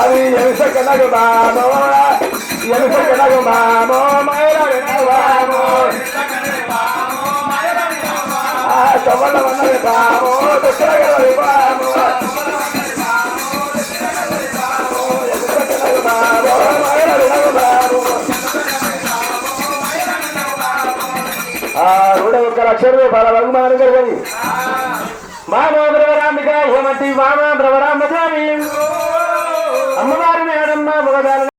అది ఎనుస కనగ బాబో ఎనుస కనగ బాబో మైలాగ బాబో ఆ తమల మన్నగ బాబో. దుఃఖగల ఒక్క లక్ష రూపాయల బహుమానం కలిగి మామా బ్రవరాంబిక హేమంతి మామా బ్రవరాంబ అమ్మవారి మేడమ్మ మగదారు